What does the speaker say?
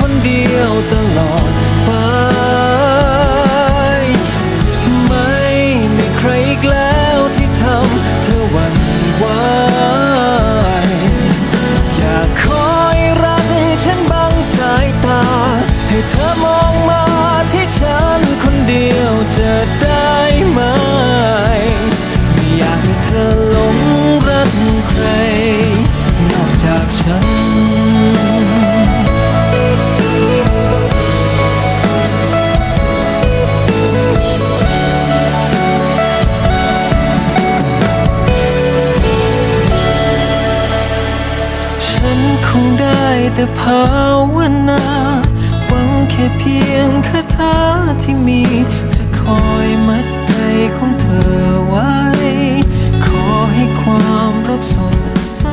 คนเดียวตลอดไป ไม่มีใครอีกแล้วที่ทำเธอหวั่นไหวอยากคอยรักฉันบังสายตา ให้เธอมองมาที่ฉันคนเดียวจะได้ไหมไม่อยากให้เธอ ฉันคงได้แต่ภาวนา หวังแค่เพียงคาถาที่มี จะคอยมัดใจของเธอไว้ ขอให้ความรักสดใส